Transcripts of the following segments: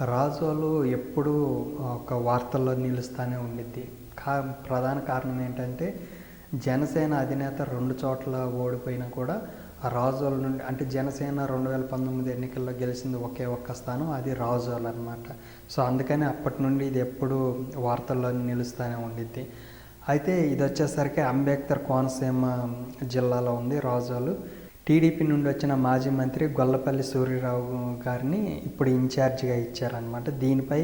రాజోలు ఎప్పుడూ ఒక వార్తల్లో నిలుస్తూనే ఉండిద్ది. కా ప్రధాన కారణం ఏంటంటే జనసేన అధినేత రెండు చోట్ల ఓడిపోయినా కూడా రాజోల నుండి అంటే జనసేన రెండు వేల పంతొమ్మిది ఎన్నికల్లో గెలిచింది ఒకే ఒక్క స్థానం అది రాజోల్ అనమాట సో అందుకని అప్పటి నుండి ఇది ఎప్పుడు వార్తల్లో నిలుస్తూనే ఉండిద్ది. అయితే ఇది వచ్చేసరికి అంబేద్కర్ కోనసీమ జిల్లాలో ఉంది రాజోలు. టీడీపీ నుండి వచ్చిన మాజీ మంత్రి గొల్లపల్లి సూర్యరావు గారిని ఇప్పుడు ఇన్ఛార్జిగా ఇచ్చారనమాట దీనిపై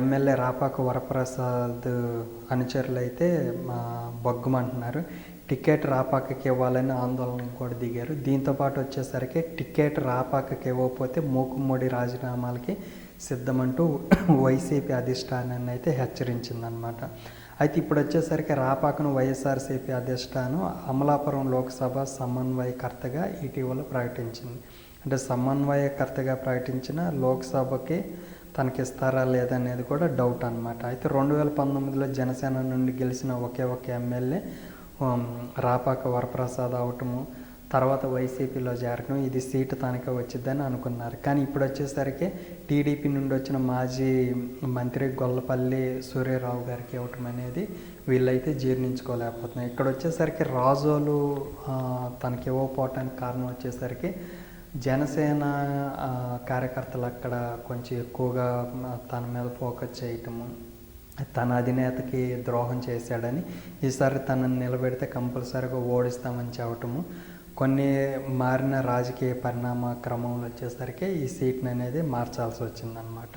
ఎమ్మెల్యే రాపాక వరప్రసాద్ అనుచరులు అయితే మా బొగ్గుమంటున్నారు. టికెట్ రాపాకకి ఇవ్వాలని ఆందోళన కూడా దిగారు. దీంతోపాటు వచ్చేసరికి టికెట్ రాపాకకి ఇవ్వకపోతే మూకుమ్మడి రాజీనామాలకి సిద్ధమంటూ వైసీపీ అధిష్టానాన్ని అయితే హెచ్చరించిందనమాట అయితే ఇప్పుడు వచ్చేసరికి రాపాకను వైఎస్ఆర్సీపీ అధిష్టానం అమలాపురం లోక్సభ సమన్వయకర్తగా ఇటీవల ప్రకటించింది. అంటే సమన్వయకర్తగా ప్రకటించిన లోక్సభకి తనకి ఇస్తారా లేదనేది కూడా డౌట్ అనమాట అయితే రెండు వేల పంతొమ్మిదిలో జనసేన నుండి గెలిచిన ఒకే ఒక ఎమ్మెల్యే రాపాక వరప్రసాద్ అవటము తర్వాత వైసీపీలో చేరడం ఇది సీటు తనకే వచ్చిద్దని అనుకున్నారు. కానీ ఇప్పుడు వచ్చేసరికి టీడీపీ నుండి వచ్చిన మాజీ మంత్రి గొల్లపల్లి సూర్యరావు గారికి ఇవ్వటం అనేది వీళ్ళైతే జీర్ణించుకోలేకపోతున్నారు. ఇక్కడ వచ్చేసరికి రాజోలు తనకి ఇవ్వకపోవటానికి కారణం వచ్చేసరికి జనసేన కార్యకర్తలు అక్కడ కొంచెం ఎక్కువగా తన మీద ఫోకస్ చేయటము తన అధినేతకి ద్రోహం చేశాడని ఈసారి తనని నిలబెడితే కంపల్సరీగా ఓడిస్తామని చెప్పటము కొన్ని మారిన రాజకీయ పరిణామ క్రమంలో వచ్చేసరికి ఈ సీట్ని అనేది మార్చాల్సి వచ్చిందనమాట